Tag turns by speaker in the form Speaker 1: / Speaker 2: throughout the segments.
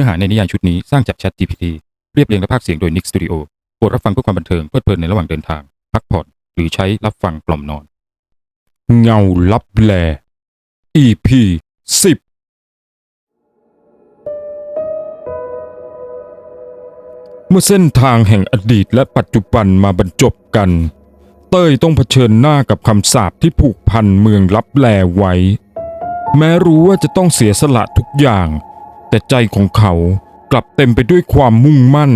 Speaker 1: นื้อหาในนิยายชุดนี้สร้างจาก Chat GPT เรียบเรียงและพากย์เสียงโดย Nick Studio โปรดรับฟังเพื่อความบันเทิงเพลิดเพลินในระหว่างเดินทาง พักผ่อน หรือใช้รับฟังกล่อมนอน เงาลับแล EP 10เมื่อเส้นทางแห่งอดีตและปัจจุบันมาบรรจบกัน เต้ยต้องเผชิญหน้ากับคำสาปที่ผูกพันเมืองลับแลไว้ แม้รู้ว่าจะต้องเสียสละทุกอย่าง แต่ใจของเขากลับเต็มไปด้วยความมุ่งมั่น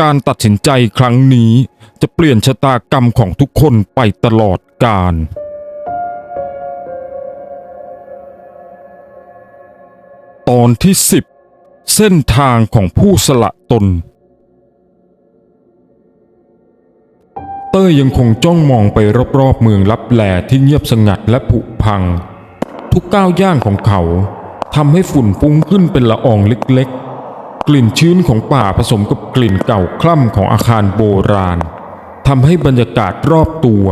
Speaker 1: การตัดสินใจครั้งนี้จะเปลี่ยนชะตากรรมของทุกคนไปตลอดกาลตอนที่ 10 เส้นทางของผู้สละตน เต้ยยังคงจ้องมองไปรอบๆเมืองลับแลที่เงียบสงัดและผุพัง ทุกก้าวย่างของเขา ทำให้ฝุ่นฟุ้งขึ้นเป็นละอองเล็กๆ กลิ่นชื้นของป่าผสมกับกลิ่นเก่าคล่ำของอาคารโบราณทำให้บรรยากาศรอบตัว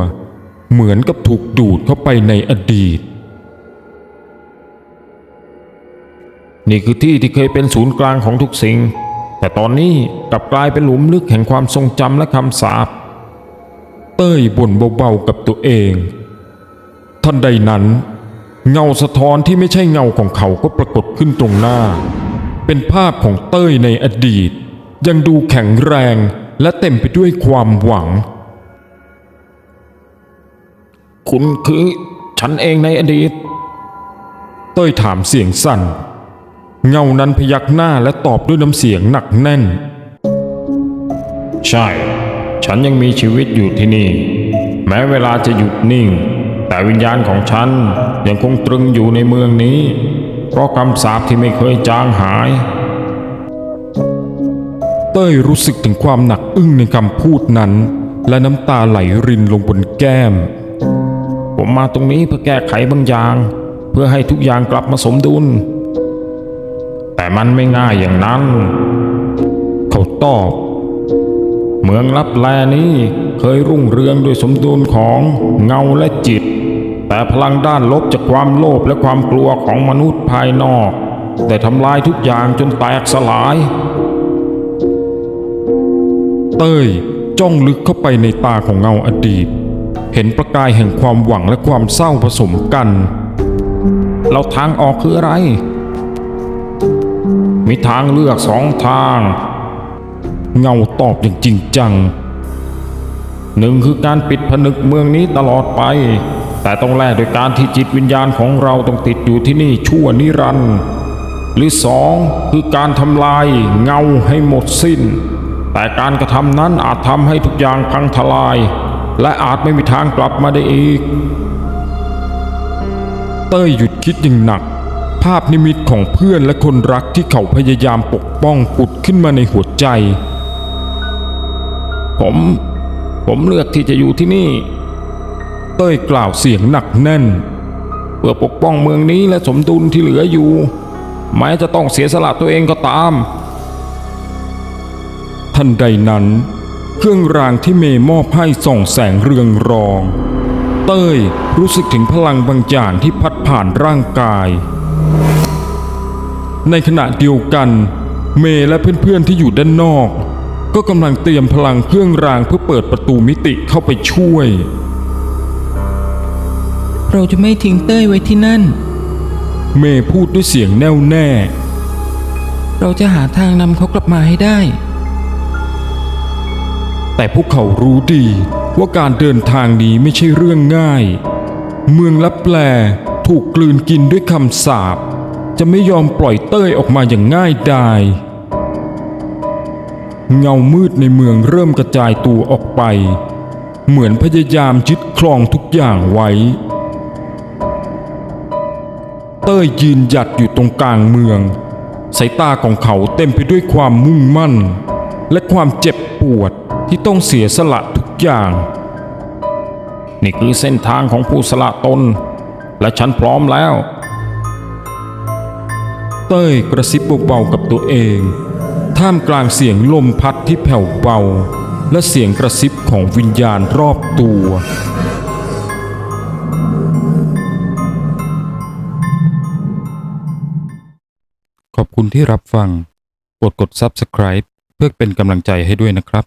Speaker 1: เหมือนกับถูกดูดเข้าไปในอดีต
Speaker 2: นี่คือที่ที่เคยเป็นศูนย์กลางของทุกสิ่ง แต่ตอนนี้กลับกลายเป็นหลุมลึกแห่งความทรงจำและคำสาป
Speaker 1: เต้ยบ่นเบาๆกับตัวเอง ทันใดนั้น เงาสะท้อนที่ไม่ใช่เงาของเขาก็ปรากฏขึ้นตรงหน้า เป็นภาพของเต้ยในอดีต ยังดูแข็งแรงและเต็มไปด้วยความหวัง
Speaker 2: คุณคือฉันเองในอดีต
Speaker 1: เต้ยถามเสียงสั่น เงานั้นพยักหน้าและตอบด้วยน้ำเสียงหนักแน่น
Speaker 2: ใช่ ฉันยังมีชีวิตอยู่ที่นี่ แม้เวลาจะหยุดนิ่ง แต่วิญญาณของฉันยังคงตรึงอยู่ในเมืองนี้ เพราะคำสาปที่ไม่เคยจางหาย
Speaker 1: เต้ยรู้สึกถึงความหนักอึ้งในคำพูดนั้น และน้ำตาไหลรินลงบนแก้ม
Speaker 2: ผมมาตรงนี้เพื่อแก้ไขบางอย่าง เพื่อให้ทุกอย่างกลับมาสมดุล แต่มันไม่ง่ายอย่างนั้น เขาตอบเมืองลับแลนี้เคยรุ่งเรืองด้วยสมดุลของเงาและจิต แต่พลังด้านลบจากความโลภและความกลัวของมนุษย์ภายนอกได้ทำลายทุกอย่างจนแตกสลาย
Speaker 1: เต้ยจ้องลึกเข้าไปในตาของเงาอดีต เห็นประกายแห่งความหวังและความเศร้าผสมกัน
Speaker 2: แล้วทางออกคืออะไร มีทางเลือกสองทาง
Speaker 1: เงาตอบอย่างจริงจัง
Speaker 2: หนึ่งคือการปิดผนึกเมืองนี้ตลอดไป แต่ต้องแลกด้วยการที่จิตวิญญาณของเราต้องติดอยู่ที่นี่ชั่วนิรันดร์หรือสองคือการทำลายเงาให้หมดสิ้น แต่การกระทำนั้นอาจทำให้ทุกอย่างพังทลาย และอาจไม่มีทางกลับมาได้อีก
Speaker 1: เต้ยหยุดคิดอย่างหนัก ภาพนิมิตของเพื่อนและคนรักที่เขาพยายามปกป้องปุดขึ้นมาในหัวใจ
Speaker 2: ผม ผมเลือกที่จะอยู่ที่นี่
Speaker 1: เต้ยกล่าวเสียงหนักแน่น
Speaker 2: เพื่อปกป้องเมืองนี้และสมดุลที่เหลืออยู่ แม้จะต้องเสียสละตัวเองก็ตาม
Speaker 1: ทันใดนั้น เครื่องรางที่เมย์มอบให้ส่องแสงเรืองรอง เต้ยรู้สึกถึงพลังบางอย่างที่พัดผ่านร่างกาย ในขณะเดียวกัน เมและเพื่อนๆที่อยู่ด้านนอก ก็กำลังเตรียมพลังเครื่องรางเพื่อเปิดประตูมิติเข้าไปช่วย
Speaker 3: เราจะไม่ทิ้งเต้ยไว้ที่นั่น
Speaker 1: เมย์พูดด้วยเสียงแน่วแน่
Speaker 3: เราจะหาทางนำเขากลับมาให้ได้
Speaker 1: แต่พวกเขารู้ดีว่าการเดินทางนี้ไม่ใช่เรื่องง่าย เมืองลับแลถูกกลืนกินด้วยคำสาปจะไม่ยอมปล่อยเต้ยออกมาอย่างง่ายดาย เงามืดในเมืองเริ่มกระจายตัวออกไป เหมือนพยายามยึดครองทุกอย่างไว้ เต้ยยืนหยัดอยู่ตรงกลางเมือง สายตาของเขาเต็มไปด้วยความมุ่งมั่น และความเจ็บปวดที่ต้องเสียสละทุกอย่าง
Speaker 2: นี่คือเส้นทางของผู้สละตน และฉันพร้อมแล้ว
Speaker 1: เต้ยกระซิบเบาๆกับตัวเอง ท่ามกลางเสียงลมพัดที่แผ่วเบา และเสียงกระซิบของวิญญาณรอบตัว ขอบคุณที่รับฟัง กดกด subscribe เพื่อเป็นกำลังใจให้ด้วยนะครับ